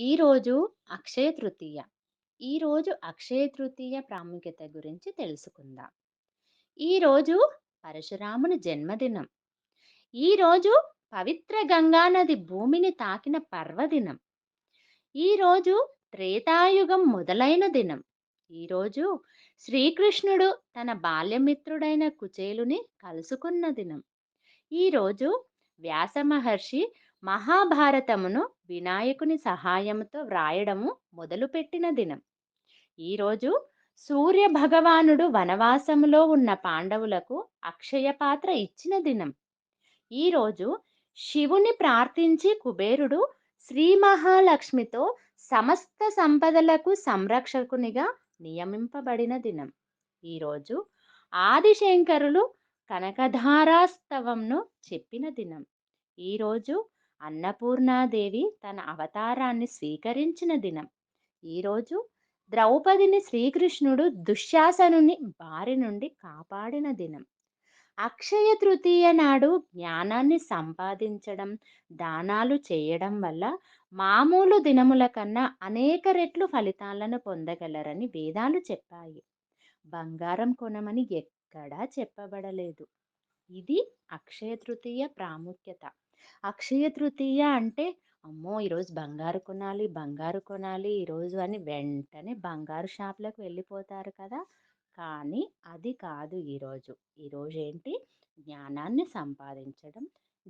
ఈరోజు అక్షయ తృతీయ. ఈరోజు అక్షయ తృతీయ ప్రాముఖ్యత గురించి తెలుసుకుందాం. ఈరోజు పరశురాముని జన్మదినం. ఈరోజు పవిత్ర గంగా నది భూమిని తాకిన పర్వదినం. ఈరోజు త్రేతాయుగం మొదలైన దినం. ఈరోజు శ్రీకృష్ణుడు తన బాల్యమిత్రుడైన కుచేలుని కలుసుకున్న దినం. ఈరోజు వ్యాస మహర్షి మహాభారతమును వినాయకుని సహాయంతో వ్రాయడము మొదలుపెట్టిన దినం. ఈరోజు సూర్య భగవానుడు వనవాసములో ఉన్న పాండవులకు అక్షయ పాత్ర ఇచ్చిన దినం. ఈరోజు శివుని ప్రార్థించి కుబేరుడు శ్రీ మహాలక్ష్మితో సమస్త సంపదలకు సంరక్షకునిగా నియమింపబడిన దినం. ఈరోజు ఆదిశంకరులు కనకధారాస్తవంను చెప్పిన దినం. ఈరోజు అన్నపూర్ణాదేవి తన అవతారాన్ని స్వీకరించిన దినం. ఈరోజు ద్రౌపదిని శ్రీకృష్ణుడు దుశ్శాసనుని బారి నుండి కాపాడిన దినం. అక్షయ తృతీయ నాడు జ్ఞానాన్ని సంపాదించడం, దానాలు చేయడం వల్ల మామూలు దినముల కన్నా అనేక రెట్లు ఫలితాలను పొందగలరని వేదాలు చెప్పాయి. బంగారం కొనమని ఎక్కడా చెప్పబడలేదు. ఇది అక్షయ తృతీయ ప్రాముఖ్యత. అక్షయ తృతీయ అంటే అమ్మో! ఈరోజు బంగారు కొనాలి, బంగారు కొనాలి ఈరోజు అని వెంటనే బంగారు షాప్లకు వెళ్ళిపోతారు కదా! కానీ అది కాదు ఈరోజు. ఈరోజు ఏంటి? జ్ఞానాన్ని సంపాదించడం,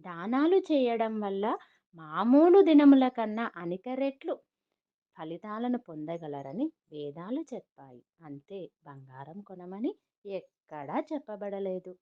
దానాలు చేయడం వల్ల మామూలు దినముల కన్నా అనిక రెట్లు ఫలితాలను పొందగలరని వేదాలు చెప్పాయి. అంతే బంగారం కొనమని ఎక్కడా చెప్పబడలేదు.